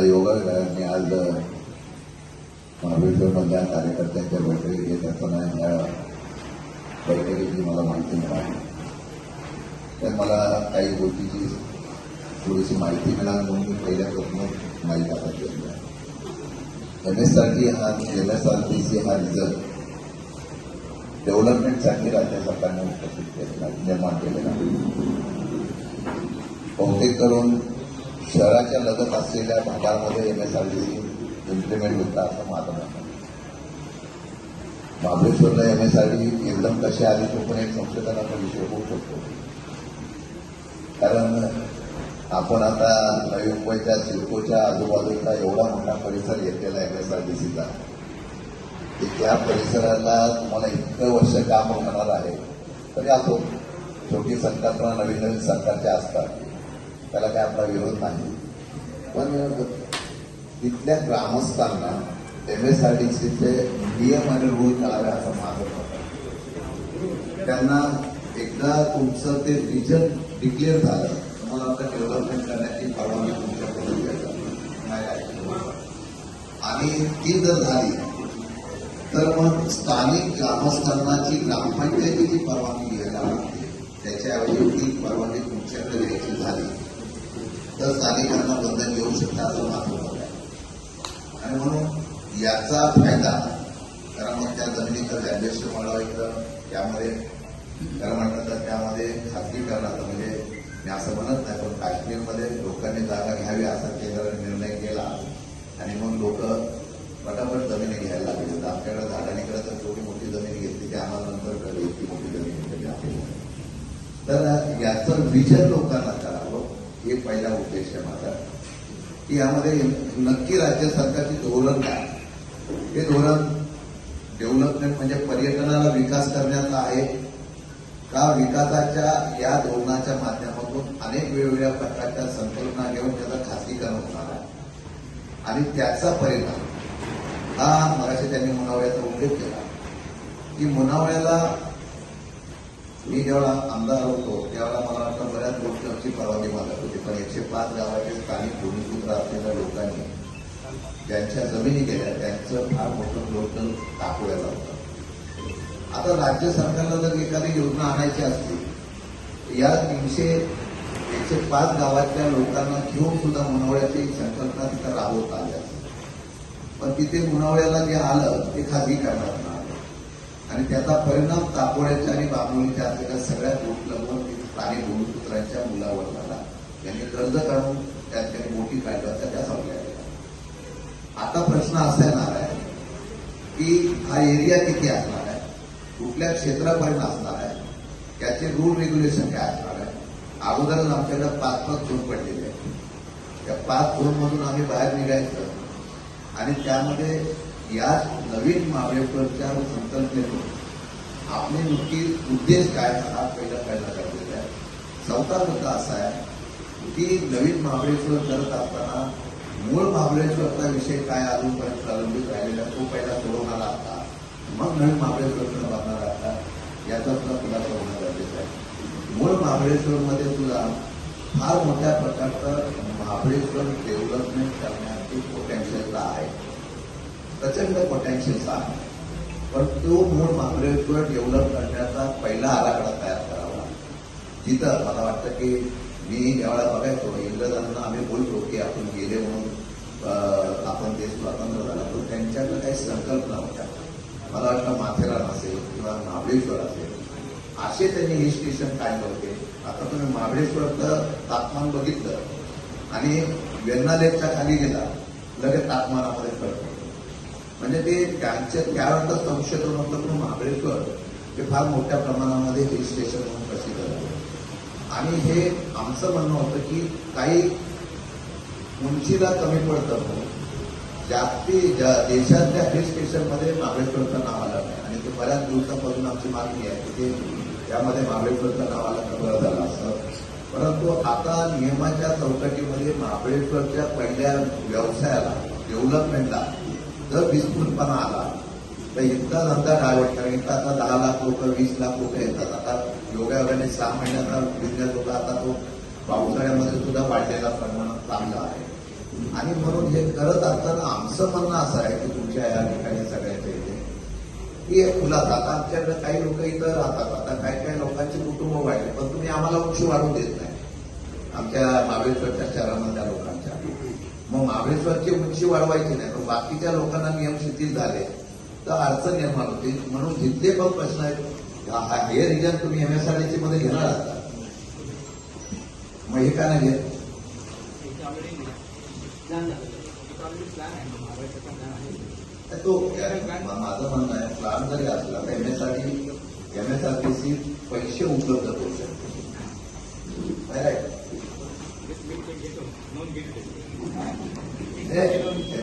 मला योगा मी आज महाबळेश्वरमधल्या कार्यकर्त्यांच्या बैठकीत घेत असताना या बैठकीची मला माहिती मिळाली. तर मला काही गोष्टीची थोडीशी माहिती मिळाली म्हणून मी पहिल्यापासून माहिती आता केली एम एस आर टी हा M S R T C हा रिझल्ट डेव्हलपमेंटसाठी राज्य सरकारने उपस्थित केलेला निर्माण केलेला. बहुतेक करून शहराच्या लगत असलेल्या भागामध्ये M S R T C implement होता असं माझं म्हणणं महाबळेश्वरला एम एस आर टी एकदम कशी आली तो पण एक संशोधनाचा विषय होऊ शकतो. कारण आपण आता नवी मुंबईच्या सिडकोच्या आजूबाजूचा एवढा मोठा परिसर घेतलेला एम एस आर टी सीचा त्या परिसराला तुम्हाला इतकं वर्ष काम होणार आहे. तरी असो शेवटी संकल्पना नवीन नवीन सरकारच्या असतात. त्याला काय आपला विरोध नाही. पण तिथल्या ग्रामस्थांना एम एस आर टी सीचे नियम आणि रूल कळावे असं माझं मत आहे. त्यांना एकदा तुमचं ते रिजन डिक्लेअर झालं तुम्हाला आता डेव्हलपमेंट करण्याची परवानगी तुमच्याकडे नाही आणि ती जर झाली तर मग स्थानिक ग्रामस्थांनाची ग्रामपंचायतीची परवानगी घ्यायला लागते त्याच्याऐवजी ती परवानगी तुमच्याकडे घ्यायची तर स्थानिकांना बंधन येऊ शकतं असं मात्र आहे. आणि म्हणून याचा फायदा कारण मग त्या जमिनीचं व्हॅल्युएशन वाढवायचं त्यामध्ये खरं म्हटलं तर त्यामध्ये खाजगीकरणाचं म्हणजे मी असं म्हणत नाही पण काश्मीरमध्ये लोकांनी जागा घ्यावी असा केंद्राने निर्णय केला. आणि मग लोक पटापट जमिनी घ्यायला लागले. आपल्याकडे झाडानीकडे तर थोडी मोठी जमीन घेतली की आम्हाला नंतर कळली इतकी मोठी जमीन घेतली आपल्याला. तर याचं विजन लोकांना हे पहिला उद्देश आहे माझा. की यामध्ये नक्की राज्य सरकारचे धोरण काय? हे धोरण डेव्हलपमेंट म्हणजे पर्यटनाला विकास करण्याचा आहे. का विकासाच्या या धोरणाच्या माध्यमातून अनेक वेगवेगळ्या प्रकारच्या संकल्पना घेऊन त्याचं खासगीकरण होणार आहे? आणि त्याचा परिणाम हा मराठी त्यांनी मुनावळ्याचा उल्लेख केला की मुनावळ्याला मी जेव्हा आमदार होतो त्यावेळेला मला वाटतं बऱ्याच गोष्टींची परवानगी मागत होती. पण एकशे पाच गावाचे स्थानिक भूमिपुत्र असलेल्या लोकांनी ज्यांच्या जमिनी गेल्या त्यांचं फार मोठं लोकल दाखवायला होतं. आता राज्य सरकारला जर एखादी योजना आणायची असली या तीनशे एकशे पाच गावातल्या लोकांना घेऊन सुद्धा मुनावळ्याची संकल्पना तिथं राबवता आली असते. पण तिथे मुनावळ्याला जे आलं ते खाजगी करणार आणि त्याचा परिणाम तापोळ्याच्या आणि बांबोळीच्या असलेल्या सगळ्या लोकलगून स्थानिक भूमिपुत्रांच्या मुलावर झाला. त्यांनी कर्ज काढून त्यात त्यांनी मोठी काढल्या त्या संपल्या गेल्या आता प्रश्न असा येणार आहे की हा एरिया किती असणार आहे? कुठल्या क्षेत्रापर्यंत असणार आहे? त्याचे रूल रेग्युलेशन काय असणार आहे? अगोदरच आमच्याकडे पाच पाच झोन पडलेले आहेत. त्या पाच झोन मधून आम्ही बाहेर निघायचं. आणि त्यामध्ये या नवीन महाबळेश्वरच्या संकल्पनेतून आपले नक्की उद्देश काय हा पहिला पहिला गरजेचा आहे. चौथा मुद्दा असा आहे की नवीन महाबळेश्वर करत असताना मूळ महाबळेश्वरचा विषय काय अजूनपर्यंत प्रलंबित राहिलेला तो पहिला सोडवणारा आता. मग नवीन महाबळेश्वर बनणार आता. याचा सुद्धा खुलासा होणं गरजेचं आहे. मूळ महाबळेश्वरमध्ये सुद्धा फार मोठ्या प्रकारचं महाबळेश्वर डेव्हलपमेंट करण्याची पोटॅन्शियल आहे. प्रचंड पोटॅन्शियल आहे पण तो मूळ महाबळेश्वर डेव्हलप करण्याचा पहिला आराखडा तयार करावा तिथं मला वाटतं की मी ज्यावेळेला बघायचो इंग्रजांना आम्ही बोलतो की आपण गेले म्हणून आपण देश स्वतंत्र झाला पण त्यांच्याकडे काही संकल्पना होत्या मला वाटतं माथेरान असेल किंवा महाबळेश्वर असेल. असे त्यांनी हिल स्टेशन काढले होते. आता तुम्ही महाबळेश्वरचं तापमान बघितलं आणि वेन्नालेच्या लेकच्या खाली गेला लगेच तापमानामध्ये फरक पडतो. म्हणजे ते त्यांच्या त्यावेळेला संशोधन होतं पण महाबळेश्वर हे फार मोठ्या प्रमाणामध्ये हिल स्टेशन म्हणून प्रसिद्ध झाले. आणि हे आमचं म्हणणं होतं की काही उंचीला कमी पडतं म्हणून जागतिक ज्या- देशातल्या हिल स्टेशनमध्ये महाबळेश्वरचं नाव आलं नाही. आणि ते बऱ्याच दिवसापासून आमची मागणी आहे की ते त्यामध्ये महाबळेश्वरचं नाव आलं तर बरं झालं असं परंतु आता नियमाच्या चौकटीमध्ये महाबळेश्वरच्या पहिल्या व्यवसायाला डेव्हलपमेंटला जर विस्फोटपणा आला. तर इतका धंदा डायवर्ट कारण इथं आता दहा लाख लोक वीस लाख लोक येतात. आता योगायोगाने सहा महिन्याचा बिझनेस होता आता तो पावसाळ्यामध्ये सुद्धा वाढलेला प्रमाण चांगला आहे. आणि म्हणून हे करत असताना आमचं म्हणणं असं आहे की तुमच्या या ठिकाणी सगळ्याच्या इथे की हे आता आमच्याकडे काही लोक इथं राहतात. आता काही काही लोकांची कुटुंब वाढली पण तुम्ही आम्हाला उंची वाढू देत नाही. आमच्या महाबळेश्वरच्या शहरामधल्या लोकांना. महाबळेश्वरची उंची वाढवायची नाही पण बाकीच्या लोकांना नियम शिथिल झाले तर अडचण निर्माण होती. म्हणून जिथले पण प्रश्न आहेत हे रिजन तुम्ही एम एस आरमध्ये घेणार आहात मग हे का नाही घेत तो माझं म्हणणं आहे प्लान जरी असला तर M S R D M S R T C पैसे उपलब्ध करू शकते É.